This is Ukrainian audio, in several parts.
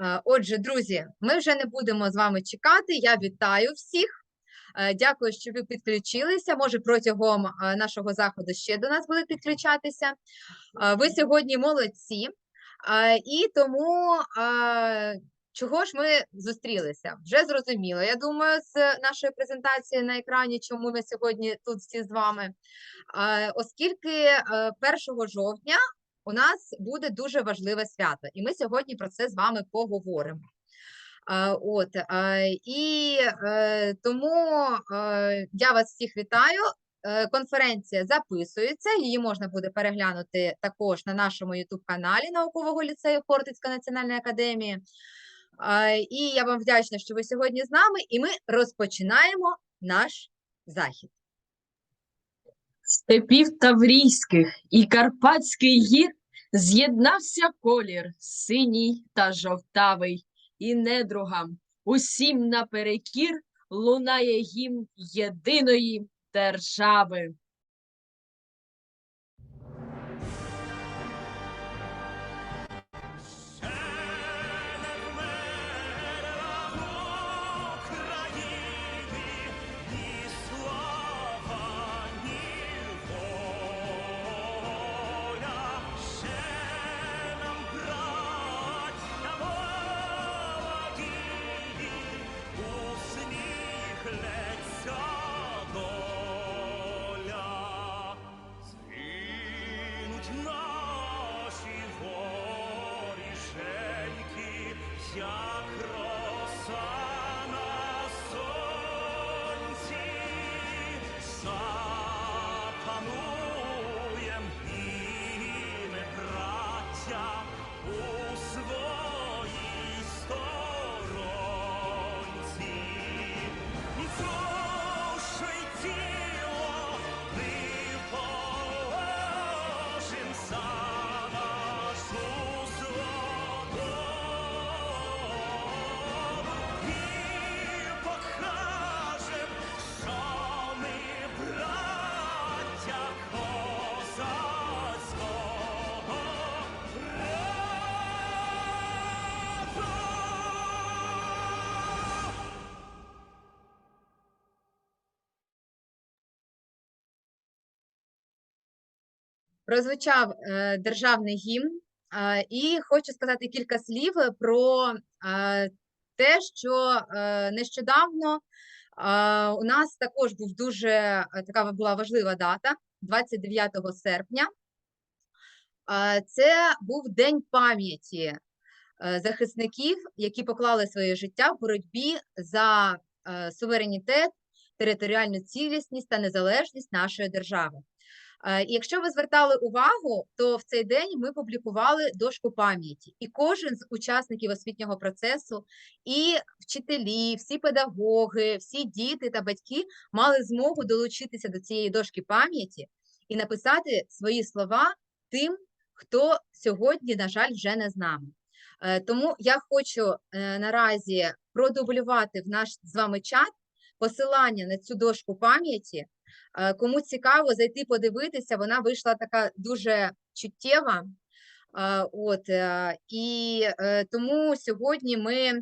Е, Отже, друзі, ми вже не будемо з вами чекати. Я вітаю всіх. Е, Дякую, що ви підключилися. Може, протягом е, нашого заходу ще до нас будуть підключатися. Ви сьогодні молодці, і тому чого ж ми зустрілися? Вже зрозуміло. Я думаю, з нашої презентації на екрані, чому ми сьогодні тут всі з вами. Оскільки е, 1 жовтня у нас буде дуже важливе свято, і ми сьогодні про це з вами поговоримо. От і е, тому е, я вас всіх вітаю. Е, Конференція записується, її можна буде переглянути також на нашому YouTube-каналі наукового ліцею Хортицька національної академії. І я вам вдячна, що ви сьогодні з нами, і ми розпочинаємо наш захід. Степів Таврійських і Карпатських гір з'єднався колір синій та жовтавий, і недругам усім наперекір лунає гімн єдиної держави. job. Прозвучав е, державний гімн, і хочу сказати кілька слів про те, що е, нещодавно у нас також був дуже е, така була важлива дата, 29 серпня. Це був День пам'яті захисників, які поклали своє життя в боротьбі за суверенітет, територіальну цілісність та незалежність нашої держави. Е, якщо ви звертали увагу, то в цей день ми публікували дошку пам'яті, і кожен з учасників освітнього процесу, і вчителі, всі педагоги, всі діти та батьки мали змогу долучитися до цієї дошки пам'яті і написати свої слова тим, хто сьогодні, на жаль, вже не з нами. Е, Тому я хочу е, наразі продублювати в наш з вами чат посилання на цю дошку пам'яті. Е, Кому цікаво зайти подивитися, вона вийшла така дуже чуттєва. Е, От, е, і тому сьогодні ми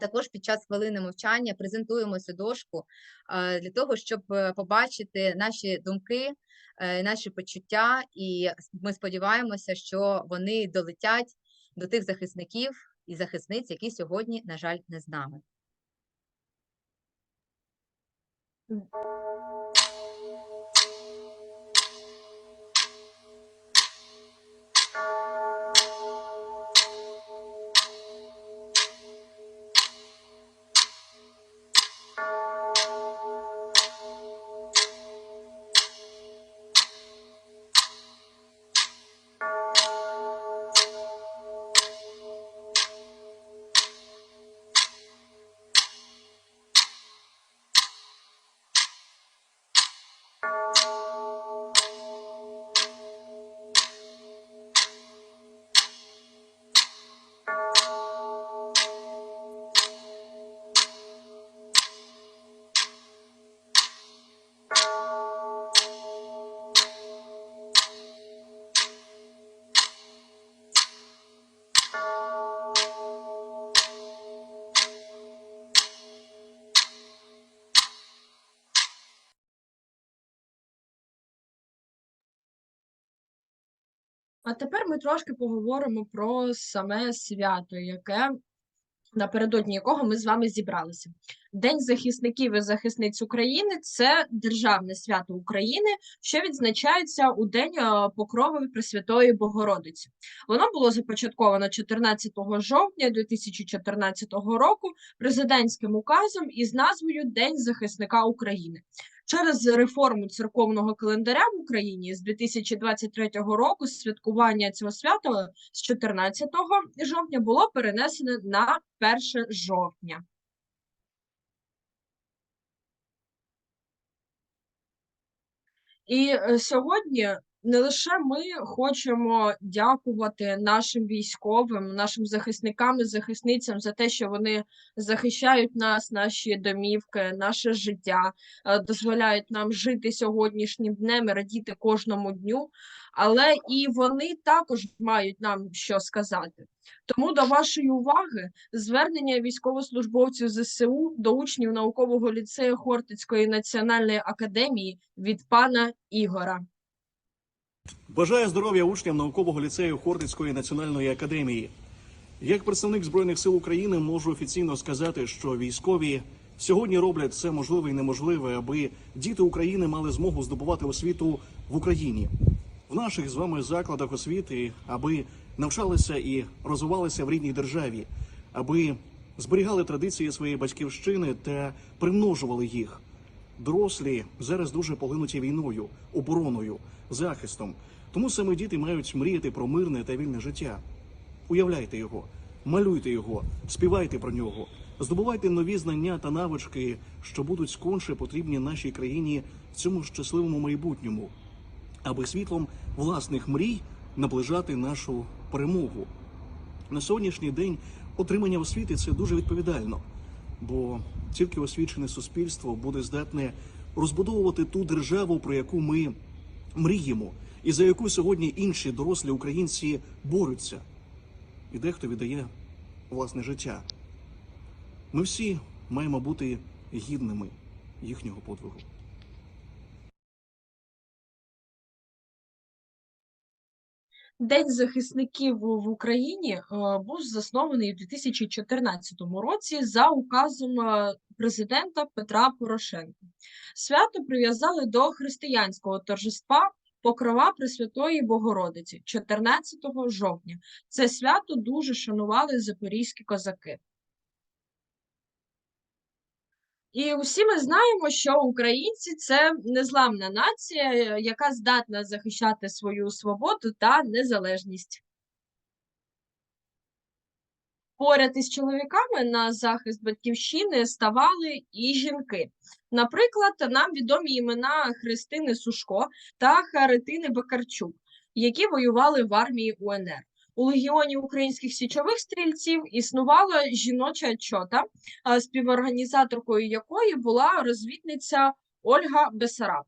також під час хвилини мовчання презентуємо цю дошку для того, щоб побачити наші думки, наші почуття, і ми сподіваємося, що вони долетять до тих захисників і захисниць, які сьогодні, на жаль, не з нами. А тепер ми трошки поговоримо про саме свято, яке напередодні якого ми з вами зібралися. День захисників і захисниць України це державне свято України, що відзначається у День е, Покрови Пресвятої Богородиці. Воно було започатковано 14 жовтня 2014 року президентським указом із назвою День захисника України. Через реформу церковного календаря в Україні з 2023 року святкування цього свята з 14 жовтня було перенесене на 1 жовтня. І е, сьогодні не лише ми хочемо дякувати нашим військовим, нашим захисникам і захисницям за те, що вони захищають нас, наші домівки, наше життя, е, дозволяють нам жити сьогоднішнім днем і радіти кожному дню. Але і вони також мають нам що сказати. Тому до вашої уваги звернення військовослужбовців ЗСУ до учнів наукового ліцею Хортицької національної академії від пана Ігора. Бажаю здоров'я учням наукового ліцею Хортицької національної академії. Як представник збройних сил України можу офіційно сказати, що військові сьогодні роблять все можливе і неможливе, аби діти України мали змогу здобувати освіту в Україні, в наших з вами закладах освіти, аби навчалися і розвивалися в рідній державі, аби зберігали традиції своєї батьківщини та примножували їх. Дорослі зараз дуже поглинуті війною, обороною, захистом. Тому саме діти мають мріяти про мирне та вільне життя. Уявляйте його, малюйте його, співайте про нього, здобувайте нові знання та навички, що будуть сконше потрібні нашій країні в цьому щасливому майбутньому, аби світлом власних мрій наближати нашу перемогу. На сьогоднішній день отримання освіти це дуже відповідально, бо тільки освічене суспільство буде здатне розбудовувати ту державу, про яку ми мріємо, і за яку сьогодні інші дорослі українці борються, і дехто віддає власне життя. Ми всі маємо бути гідними їхнього подвигу. День захисників в Україні е, був заснований у 2014 році за указом е, президента Петра Порошенка. Свято прив'язали до християнського торжества Покрова Пресвятої Богородиці 14 жовтня. Це свято дуже шанували запорізькі козаки. І усі ми знаємо, що українці це незламна нація, е, яка здатна захищати свою свободу та незалежність. Поряд із чоловіками на захист батьківщини ставали і жінки. Наприклад, нам відомі імена Христини Сушко та Харитини Бакарчук, які воювали в армії УНР. У легіоні українських січових стрільців існувала жіноча чота, співорганізаторкою якої була розвідниця Ольга Бесараб.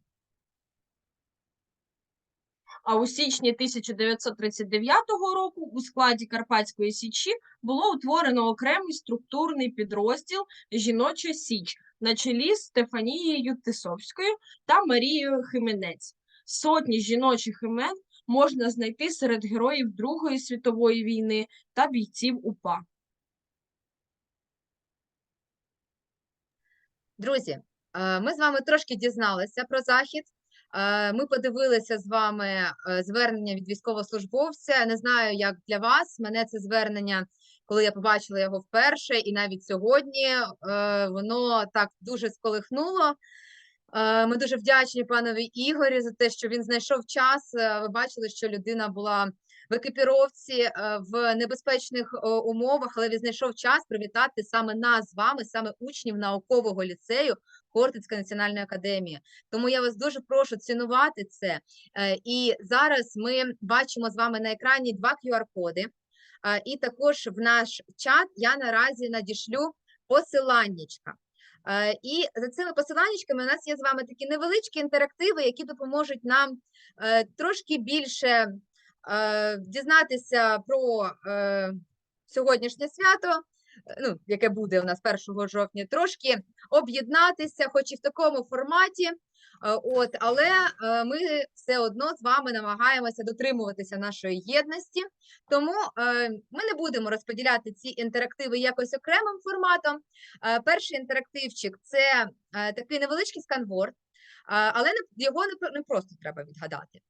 А у січні 1939 року у складі Карпатської січі було утворено окремий структурний підрозділ Жіноча Січ на чолі з Стефанією Тисовською та Марією Хименець. Сотні жіночих імен можна знайти серед героїв Другої світової війни та бійців УПА. Друзі, е, ми з вами трошки дізналися про захід. Е, Ми подивилися з вами е, звернення від військовослужбовця. Не знаю, як для вас. Мене це звернення, коли я побачила його вперше, і навіть сьогодні воно так дуже сколихнуло. Е, Ми дуже вдячні панові Ігорі за те, що він знайшов час. Е, Ви бачили, що людина була в екіпіровці е, в небезпечних умовах, але він знайшов час привітати саме нас з вами, саме учнів наукового ліцею Хортицька національної академії. Тому я вас дуже прошу цінувати це. І зараз ми бачимо з вами на екрані два QR-коди. І також в наш чат я наразі надішлю посиланнячка. Е, І за цими посиланнячками у нас є з вами такі невеличкі інтерактиви, які допоможуть нам е, трошки більше е, дізнатися про сьогоднішнє свято, ну, яке буде у нас 1 жовтня, трошки об'єднатися, хоч і в такому форматі, От, але е, ми все одно з вами намагаємося дотримуватися нашої єдності, тому е, ми не будемо розподіляти ці інтерактиви якось окремим форматом. Е, Перший інтерактивчик це е, такий невеличкий сканворд, е, але його не просто треба відгадати.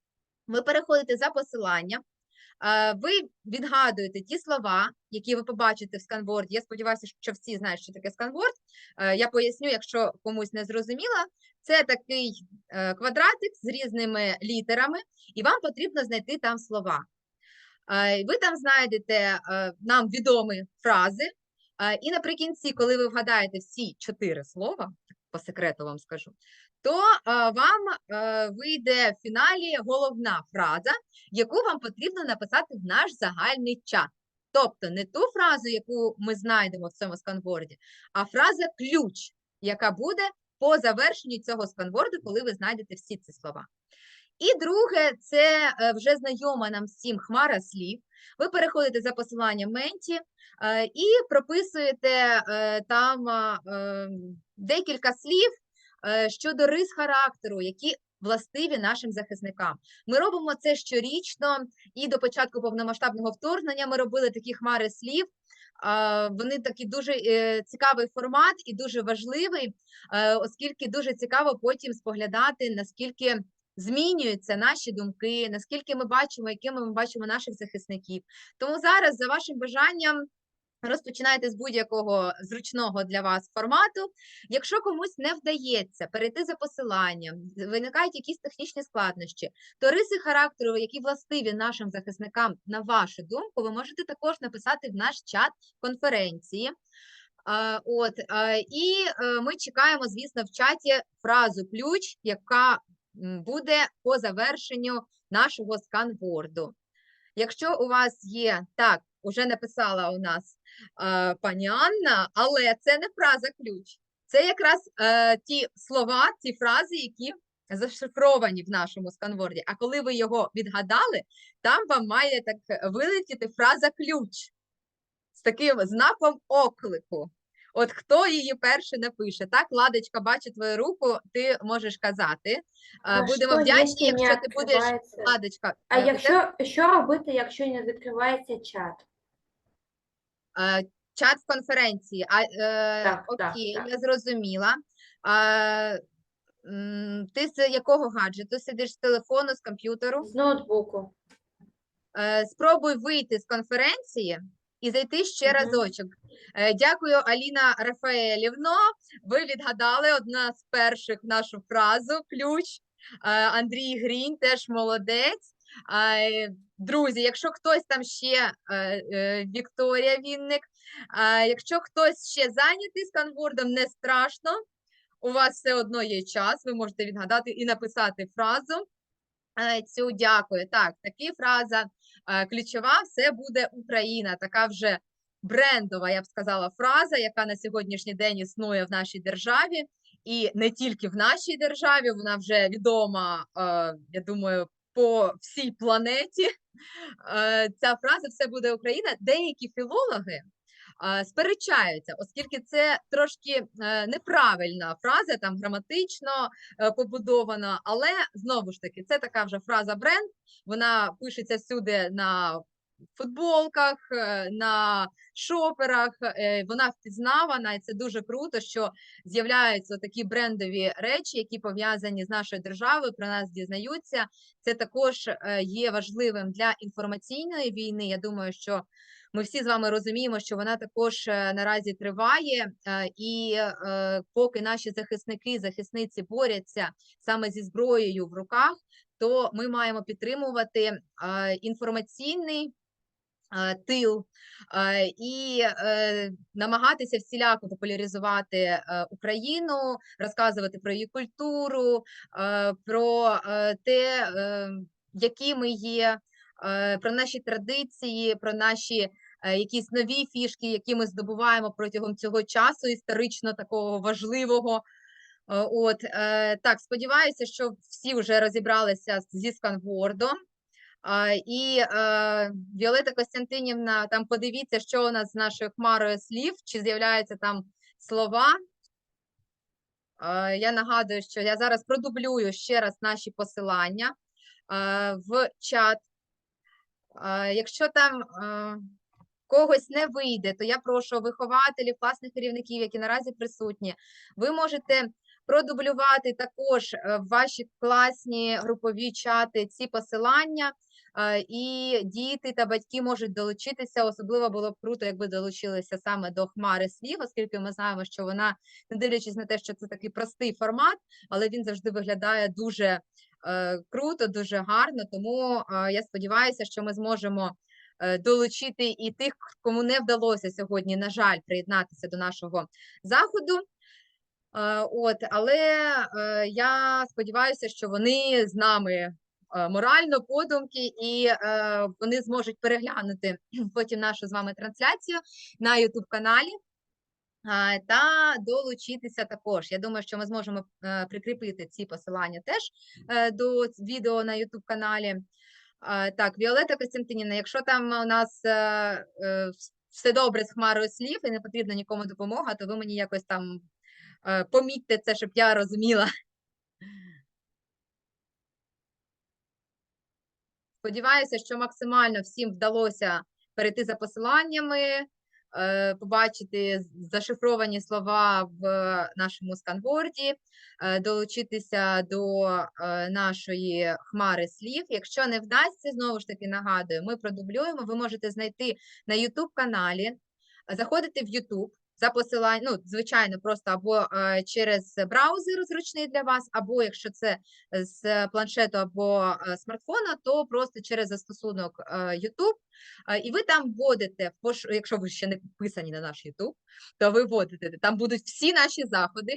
Ви переходите за посиланням, е, ви відгадуєте ті слова, які ви побачите в сканворді. Я сподіваюся, що всі знають, що таке сканворд. Е, Я поясню, якщо комусь не зрозуміло. Це такий е, квадратик з різними літерами, і вам потрібно знайти там слова. Е, Ви там знайдете е, нам відомі фрази, е, і наприкінці, коли ви вгадаєте всі чотири слова, по секрету вам скажу, то е, вам е, вийде в фіналі головна фраза, яку вам потрібно написати в наш загальний чат. Тобто не ту фразу, яку ми знайдемо в цьому сканворді, а фраза ключ, яка буде по завершенню цього сканворду, коли ви знайдете всі ці слова. І друге, це е, вже знайома нам всім хмара слів. Ви переходите за посиланням Менті і прописуєте там декілька слів щодо рис характеру, які властиві нашим захисникам. Ми робимо це щорічно, і до початку повномасштабного вторгнення ми робили такі хмари слів. Вони такий дуже е, цікавий формат і дуже важливий, е, оскільки дуже цікаво потім споглядати, наскільки змінюються наші думки, наскільки ми бачимо, якими ми бачимо наших захисників. Тому зараз, за вашим бажанням, розпочинайте з будь-якого зручного для вас формату. Якщо комусь не вдається перейти за посиланням, виникають якісь технічні складнощі, то риси характеру, які властиві нашим захисникам, на вашу думку, ви можете також написати в наш чат конференції. От, і е, ми чекаємо, звісно, в чаті фразу ключ, яка буде по завершенню нашого сканворду. Якщо у вас є, так, уже написала у нас е, пані Анна, але це не фраза ключ. Це якраз е, ті слова, ті фрази, які зашифровані в нашому сканворді. А коли ви його відгадали, там вам має так вилетіти фраза ключ з таким знаком оклику. От хто її перше напише? Так, Ладочка, бачу твою руку, ти можеш казати. Е, А Будемо що, вдячні, якщо якщо ти будеш? Ладочка. А е, якщо що робити, якщо не відкривається чат? Е, чат в конференції. А, е, Так, так, окей, так. я зрозуміла. А, м, ти з якого гаджету сидиш з телефону, з комп'ютеру? З ноутбуку. Е, Спробуй вийти з конференції і зайти ще Мгм. разочок. Е, Дякую, Аліна Рафаелівно. Ви відгадали одна з перших нашу фразу ключ. Е, Андрій Грінь теж молодець. Е, Друзі, якщо хтось там ще е, е, Вікторія Вінник, якщо хтось ще зайнятий сканвордом, не страшно. У вас все одно є час, ви можете відгадати і написати фразу. Цю дякую. Так, такі фраза ключова, все буде Україна. Така вже брендова, я б сказала, фраза, яка на сьогоднішній день існує в нашій державі, і не тільки в нашій державі, вона вже відома, я думаю, по всій планеті. Е, Ця фраза все буде Україна. Деякі філологи. е, Сперечаються, оскільки це трошки е, неправильна фраза, там граматично побудована, але знову ж таки, це така вже фраза бренд. Вона пишеться всюди на футболках, е, на шоперах. е, Вона впізнавана, і це дуже круто, що з'являються такі брендові речі, які пов'язані з нашою державою, про нас дізнаються. Це також е, є важливим для інформаційної війни. Я думаю, що ми всі з вами розуміємо, що вона також наразі триває, і поки наші захисники, захисниці борються саме зі зброєю в руках, то ми маємо підтримувати інформаційний тил е, і е, намагатися всіляко популяризувати е, Україну, розказувати про її культуру, е, про е, те, е, які ми є, е, про наші традиції, про наші е, якісь нові фішки, які ми здобуваємо протягом цього часу історично такого важливого. Е, От е, так, сподіваюся, що всі вже розібралися зі сканвордом. І Віолета Костянтинівна, там подивіться, що у нас з нашою хмарою слів, чи з'являються там слова. Я нагадую, що я зараз продублюю ще раз наші посилання в чат. Якщо там когось не вийде, то я прошу вихователів, класних керівників, які наразі присутні, ви можете продублювати також е, в ваші класні групові чати ці посилання, і діти та батьки можуть долучитися. Особливо було б круто, якби долучилися саме до хмари слів, оскільки ми знаємо, що вона, не дивлячись на те, що це такий простий формат, але він завжди виглядає дуже е, круто, дуже гарно. Тому я сподіваюся, що ми зможемо е, долучити і тих, кому не вдалося сьогодні, на жаль, приєднатися до нашого заходу. Е, От, але я сподіваюся, що вони з нами морально, подумки, і е, вони зможуть переглянути потім нашу з вами трансляцію на YouTube каналі. Та долучитися також. Я думаю, що ми зможемо е, прикріпити ці посилання теж е, до відео на YouTube каналі. Так, Віолета Костянтинівна, якщо там у нас е, е, все добре з хмарою слів і не потрібна нікому допомога, то ви мені якось там е, помітьте це, щоб я розуміла. Сподіваюся, що максимально всім вдалося перейти за посиланнями, е, побачити зашифровані слова в нашому сканворді, е, долучитися до е, нашої хмари слів. Якщо не вдасться, знову ж таки нагадую, ми продублюємо. Ви можете знайти на YouTube каналі, заходити в YouTube. За посиланням, ну, звичайно, просто або е, через браузер зручний для вас, або якщо це з планшету або е, смартфона, то просто через застосунок е, YouTube. Е, І ви там вводите, якщо ви ще не підписані на наш YouTube, то ви вводите, там будуть всі наші заходи.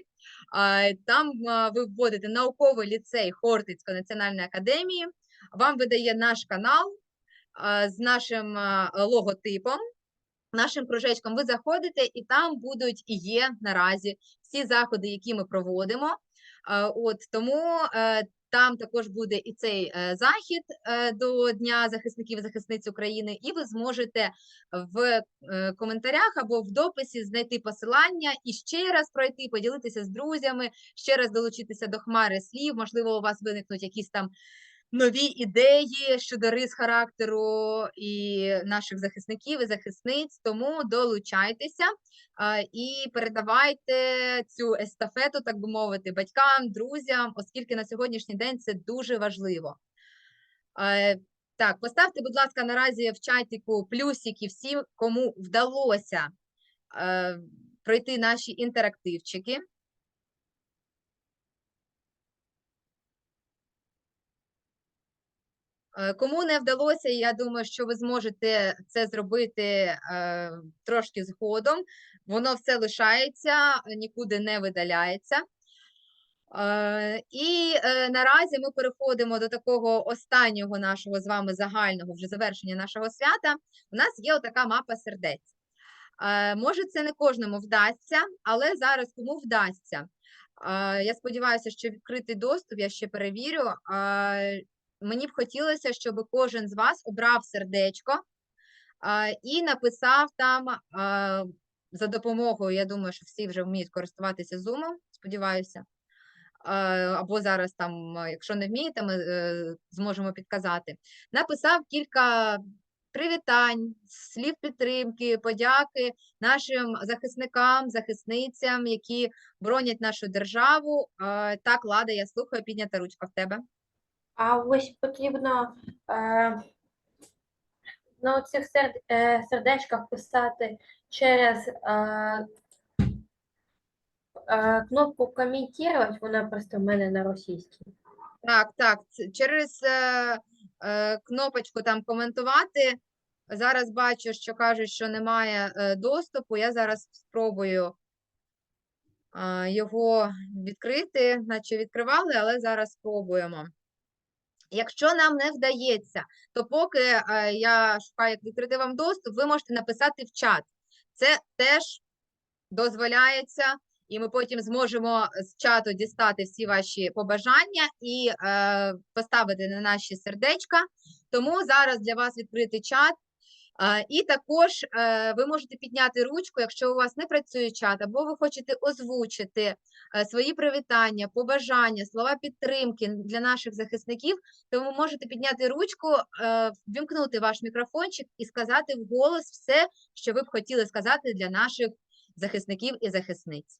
Е, Там е, ви вводите науковий ліцей Хортицької національної академії. Вам видає наш канал е, з нашим е, логотипом. Нашим кружечком ви заходите, і там будуть і є наразі всі заходи, які ми проводимо. Е, От тому е, там також буде і цей е, захід до Дня захисників і захисниць України, і ви зможете в коментарях або в дописі знайти посилання і ще раз пройти, поділитися з друзями, ще раз долучитися до хмари слів. Можливо, у вас виникнуть якісь там нові ідеї щодо рис характеру і наших захисників і захисниць. Тому долучайтеся і передавайте цю естафету, так би мовити, батькам, друзям, оскільки на сьогоднішній день це дуже важливо. Так, поставте, будь ласка, наразі в чатику плюсики всім, кому вдалося е, пройти наші інтерактивчики. Е, Кому не вдалося, я думаю, що ви зможете це зробити е, трошки згодом. Воно все лишається, нікуди не видаляється. Е, і е, наразі ми переходимо до такого останнього нашого з вами загального вже завершення нашого свята. У нас є отака мапа сердець. Е, може, це не кожному вдасться, але зараз кому вдасться. Е, я сподіваюся, що відкритий доступ, я ще перевірю. Мені б хотілося, щоб кожен з вас обрав сердечко і написав там за допомогою, я думаю, що всі вже вміють користуватися Zoom, сподіваюся. Або зараз там, якщо не вмієте, ми е, зможемо підказати. Написав кілька привітань, слів підтримки, подяки нашим захисникам, захисницям, які бронять нашу державу. Так, Лада, я слухаю, піднята ручка в тебе. А ось потрібно е, на серд, е, сердечках писати через е, е, кнопку коментувати, вона просто в мене на російській. Так, так, через е, е, кнопочку там коментувати. Зараз бачу, що кажуть, що немає е, доступу. Я зараз спробую е, його відкрити, наче відкривали, але зараз спробуємо. Якщо нам не вдається, то поки е, я шукаю, як відкрити вам доступ, ви можете написати в чат. Це теж дозволяється, і ми потім зможемо з чату дістати всі ваші побажання і е, поставити на наші сердечка. Тому зараз для вас відкритий чат. І також е, ви можете підняти ручку, якщо у вас не працює чат, або ви хочете озвучити е, свої привітання, побажання, слова підтримки для наших захисників, то ви можете підняти ручку, е, ввімкнути ваш мікрофончик і сказати вголос все, що ви б хотіли сказати для наших захисників і захисниць.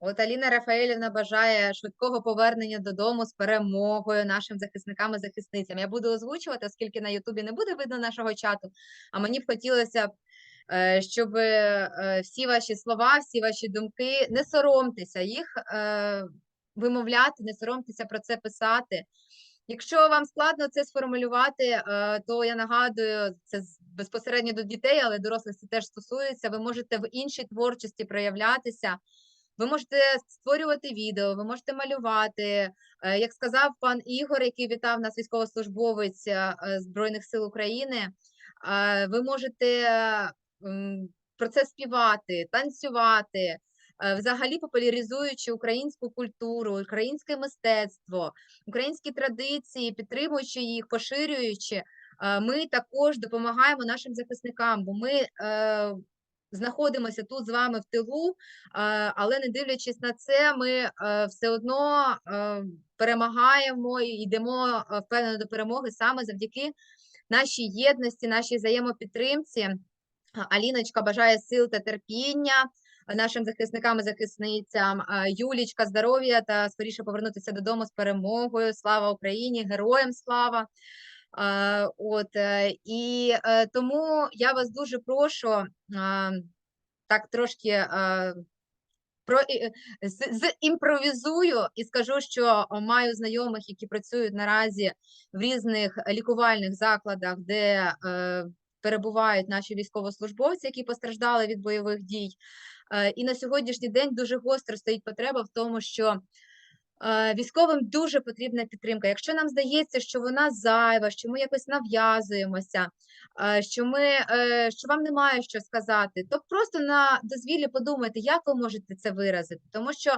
От Аліна Рафаелівна бажає швидкого повернення додому з перемогою нашим захисникам і захисницям. Я буду озвучувати, оскільки на Ютубі не буде видно нашого чату. А мені б хотілося б, е, щоб е, всі ваші слова, всі ваші думки, не соромтеся їх е, вимовляти, не соромтеся про це писати. Якщо вам складно це сформулювати, то я нагадую, це безпосередньо до дітей, але дорослих це теж стосується. Ви можете в іншій творчості проявлятися. Ви можете створювати відео, ви можете малювати. Е, Як сказав пан Ігор, який вітав нас, військовослужбовець е, Збройних сил України, е, ви можете про це співати, танцювати, взагалі популяризуючи українську культуру, українське мистецтво, українські традиції, підтримуючи їх, поширюючи. Ми також допомагаємо нашим захисникам, бо ми знаходимося тут з вами в тилу, але не дивлячись на це, ми е, все одно е, перемагаємо і йдемо е, впевнено до перемоги саме завдяки нашій єдності, нашій взаємопідтримці. Аліночка бажає сил та терпіння нашим захисникам і захисницям. Юлічка, здоров'я та скоріше повернутися додому з перемогою. Слава Україні! Героям слава! От е, і е, тому я вас дуже прошу так трошки про і- з, зімпровізую і скажу, що маю знайомих, які працюють наразі в різних лікувальних закладах, де е, перебувають наші військовослужбовці, які постраждали від бойових дій. І на сьогоднішній день дуже гостро стоїть потреба в тому, що військовим дуже потрібна підтримка. Якщо нам здається, що вона зайва, що ми якось нав'язуємося, е, що ми е, що вам немає що сказати, то просто на дозвіллі подумайте, як ви можете це виразити, тому що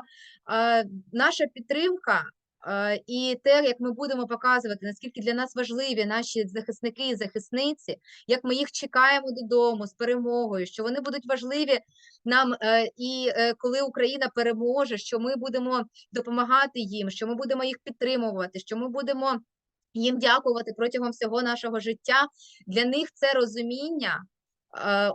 е, наша підтримка. Е, І те, як ми будемо показувати, наскільки для нас важливі наші захисники і захисниці, як ми їх чекаємо додому з перемогою, що вони будуть важливі нам, е, і е, коли Україна переможе, що ми будемо допомагати їм, що ми будемо їх підтримувати, що ми будемо їм дякувати протягом всього нашого життя. Для них це розуміння,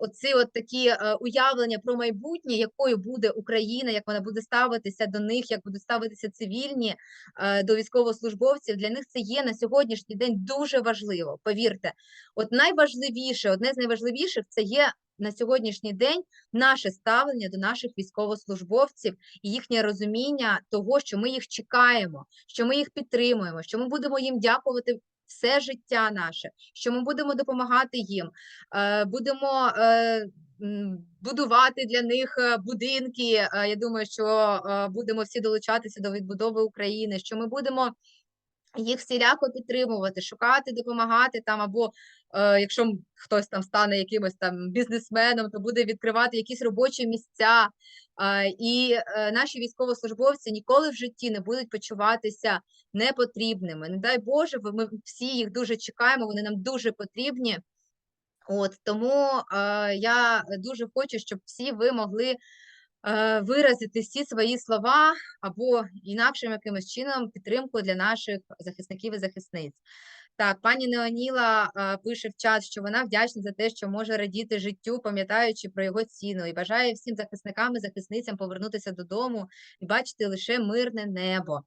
оці от такі е, уявлення про майбутнє, якою буде Україна, як вона буде ставитися до них, як будуть ставитися цивільні е, до військовослужбовців. Для них це є на сьогоднішній день дуже важливо. Повірте, от найважливіше, одне з найважливіших це є на сьогоднішній день наше ставлення до наших військовослужбовців і їхнє розуміння того, що ми їх чекаємо, що ми їх підтримуємо, що ми будемо їм дякувати все життя наше, що ми будемо допомагати їм, е, будемо е, будувати для них е, будинки. Я думаю, що будемо всі долучатися до відбудови України, що ми будемо їх всіляко підтримувати, шукати, допомагати там, або е, якщо хтось там стане якимось там бізнесменом, то буде відкривати якісь робочі місця. Е, і е, наші військовослужбовці ніколи в житті не будуть почуватися непотрібними. Не дай Боже, бо ми всі їх дуже чекаємо, вони нам дуже потрібні. От тому е, я дуже хочу, щоб всі ви могли виразити всі свої слова або інакшим якимось чином підтримку для наших захисників і захисниць. Так, пані Неоніла е, пише в чат, що вона вдячна за те, що може радіти життю, пам'ятаючи про його ціну, і бажає всім захисникам і захисницям повернутися додому і бачити лише мирне небо.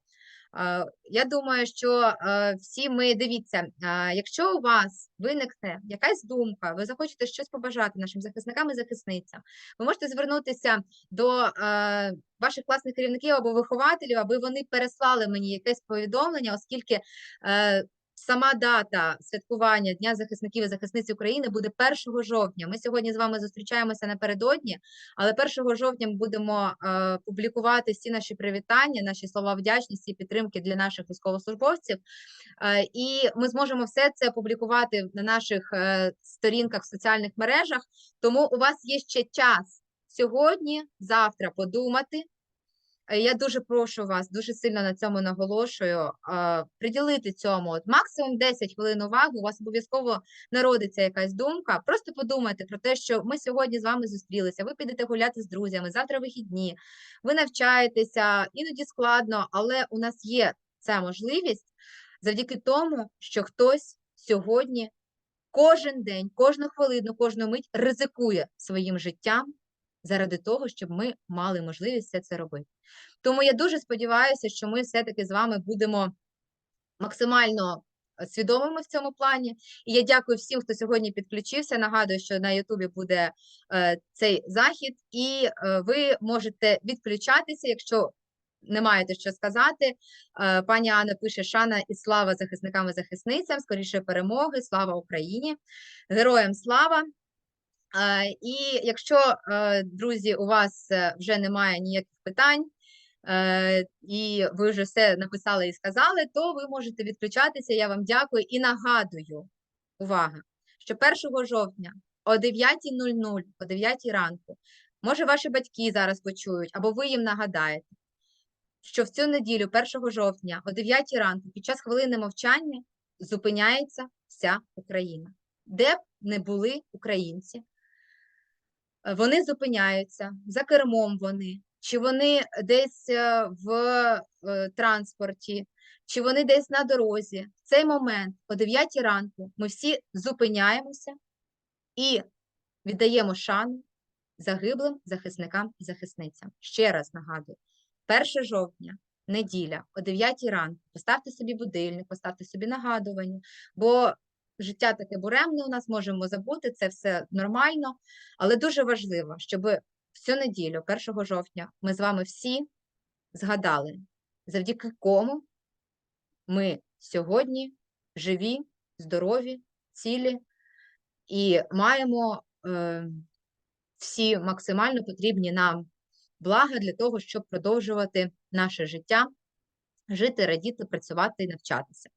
Е, Я думаю, що е, всі ми дивіться, е, якщо у вас виникне якась думка, ви захочете щось побажати нашим захисникам і захисницям, ви можете звернутися до ваших класних керівників або вихователів, аби вони переслали мені якесь повідомлення, оскільки сама дата святкування Дня захисників і захисниць України буде 1 жовтня. Ми сьогодні з вами зустрічаємося напередодні, але 1 жовтня ми будемо е, публікувати всі наші привітання, наші слова вдячності і підтримки для наших військовослужбовців. Е, і ми зможемо все це публікувати на наших е, сторінках в соціальних мережах. Тому у вас є ще час сьогодні, завтра подумати. Е, Я дуже прошу вас, дуже сильно на цьому наголошую, е, приділити цьому от максимум 10 хвилин уваги. У вас обов'язково народиться якась думка. Просто подумайте про те, що ми сьогодні з вами зустрілися. Ви підете гуляти з друзями, завтра вихідні, ви навчаєтеся, іноді складно, але у нас є ця можливість завдяки тому, що хтось сьогодні кожен день, кожну хвилину, кожну мить ризикує своїм життям заради того, щоб ми мали можливість все це робити. Тому я дуже сподіваюся, що ми все-таки з вами будемо максимально е, свідомими в цьому плані. І я дякую всім, хто сьогодні підключився. Нагадую, що на Ютубі буде е, цей захід, і е, ви можете відключатися, якщо не маєте що сказати. Е, пані Анна пише шана і слава захисникам і захисницям, скоріше перемоги, слава Україні, героям слава. Е, І якщо, е, друзі, у вас е, вже немає ніяких питань, і ви вже все написали і сказали, то ви можете відключатися. Я вам дякую і нагадую, увага, що 1 жовтня о 9.00, о 9 ранку, може ваші батьки зараз почують, або ви їм нагадаєте, що в цю неділю, 1 жовтня, о 9 ранку, під час хвилини мовчання зупиняється вся Україна. Де б не були українці, вони зупиняються, за кермом вони, чи вони десь е, в е, транспорті, чи вони десь на дорозі. В цей момент, о 9 ранку, ми всі зупиняємося і віддаємо шану загиблим захисникам і захисницям. Ще раз нагадую, 1 жовтня, неділя, о 9 ранку, поставте собі будильник, поставте собі нагадування, бо життя таке буремне у нас, можемо забути, це все нормально, але дуже важливо, щоб в цю неділю, 1 жовтня, ми з вами всі згадали, завдяки кому ми сьогодні живі, здорові, цілі і маємо е, всі максимально потрібні нам блага для того, щоб продовжувати наше життя, жити, радіти, працювати і навчатися.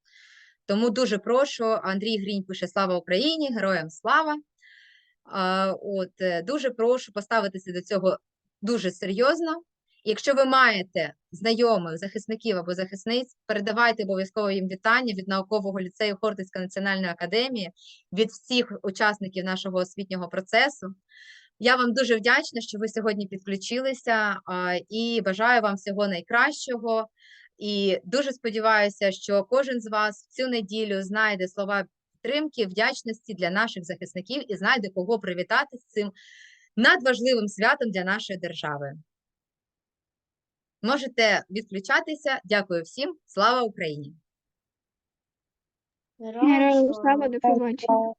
Тому дуже прошу, Андрій Грінь пише Слава Україні, героям слава. От, е, дуже прошу поставитися до цього дуже серйозно. Якщо ви маєте знайомих захисників або захисниць, передавайте обов'язково їм вітання від наукового ліцею Хортицької національної академії, від всіх учасників нашого освітнього процесу. Я вам дуже вдячна, що ви сьогодні підключилися і бажаю вам всього найкращого. І дуже сподіваюся, що кожен з вас в цю неділю знайде слова підтримки, вдячності для наших захисників і знайде кого привітати з цим надважливим святом для нашої держави. Можете відключатися. Дякую всім. Слава Україні! Слава, до побачення.